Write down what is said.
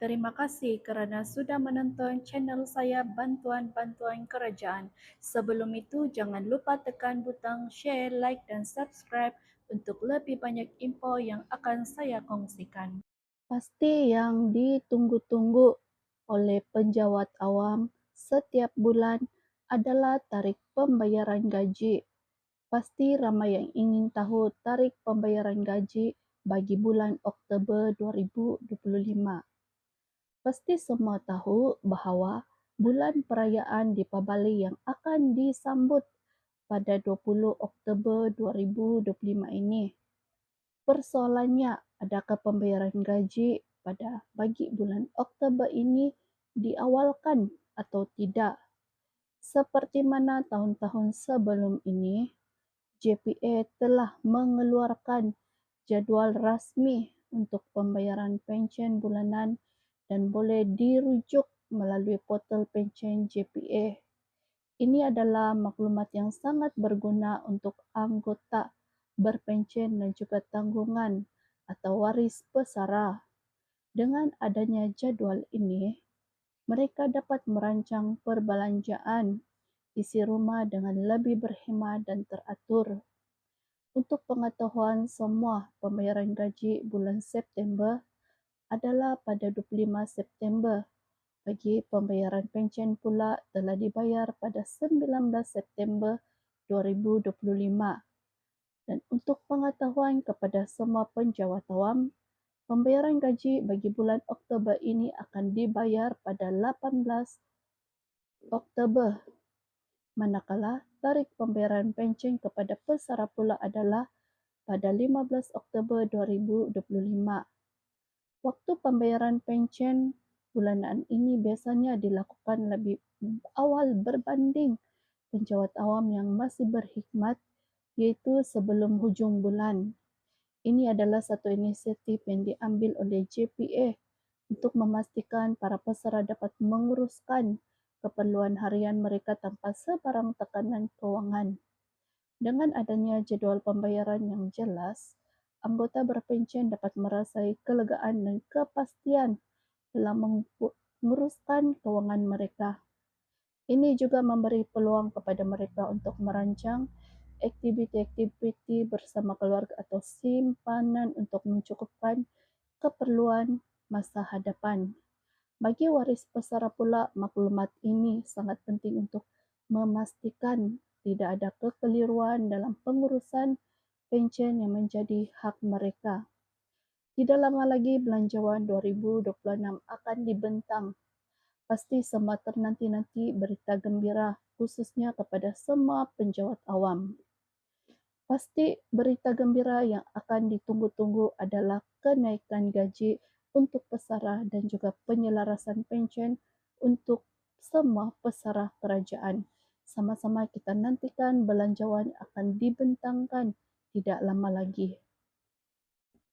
Terima kasih kerana sudah menonton channel saya Bantuan-Bantuan Kerajaan. Sebelum itu, jangan lupa tekan butang share, like dan subscribe untuk lebih banyak info yang akan saya kongsikan. Pasti yang ditunggu-tunggu oleh penjawat awam setiap bulan adalah tarikh pembayaran gaji. Pasti ramai yang ingin tahu tarikh pembayaran gaji bagi bulan Oktober 2025. Pasti semua tahu bahawa bulan perayaan Deepavali yang akan disambut pada 20 Oktober 2025 ini. Persoalannya, adakah pembayaran gaji pada bagi bulan Oktober ini diawalkan atau tidak? Seperti mana tahun-tahun sebelum ini, JPA telah mengeluarkan jadual rasmi untuk pembayaran pencen bulanan dan boleh dirujuk melalui portal pencen JPA. Ini adalah maklumat yang sangat berguna untuk anggota berpencen dan juga tanggungan atau waris pesara. Dengan adanya jadual ini, mereka dapat merancang perbelanjaan isi rumah dengan lebih berhemat dan teratur. Untuk pengetahuan semua, pembayaran gaji bulan September adalah pada 25 September. Bagi pembayaran pencen pula telah dibayar pada 19 September 2025. Dan untuk pengetahuan kepada semua penjawat awam, pembayaran gaji bagi bulan Oktober ini akan dibayar pada 18 Oktober. Manakala tarikh pembayaran pencen kepada pesara pula adalah pada 15 Oktober 2025. Waktu pembayaran pencen bulanan ini biasanya dilakukan lebih awal berbanding penjawat awam yang masih berkhidmat iaitu sebelum hujung bulan. Ini adalah satu inisiatif yang diambil oleh JPA untuk memastikan para pesara dapat menguruskan keperluan harian mereka tanpa sebarang tekanan kewangan. Dengan adanya jadual pembayaran yang jelas, anggota berpencen dapat merasai kelegaan dan kepastian dalam menguruskan kewangan mereka. Ini juga memberi peluang kepada mereka untuk merancang aktiviti-aktiviti bersama keluarga atau simpanan untuk mencukupkan keperluan masa hadapan. Bagi waris pesara pula, maklumat ini sangat penting untuk memastikan tidak ada kekeliruan dalam pengurusan pencen yang menjadi hak mereka. Tidak lama lagi belanjawan 2026 akan dibentang. Pasti semua ternanti-nanti berita gembira khususnya kepada semua penjawat awam. Pasti berita gembira yang akan ditunggu-tunggu adalah kenaikan gaji untuk pesara dan juga penyelarasan pencen untuk semua pesara kerajaan. Sama-sama kita nantikan belanjawan akan dibentangkan tidak lama lagi.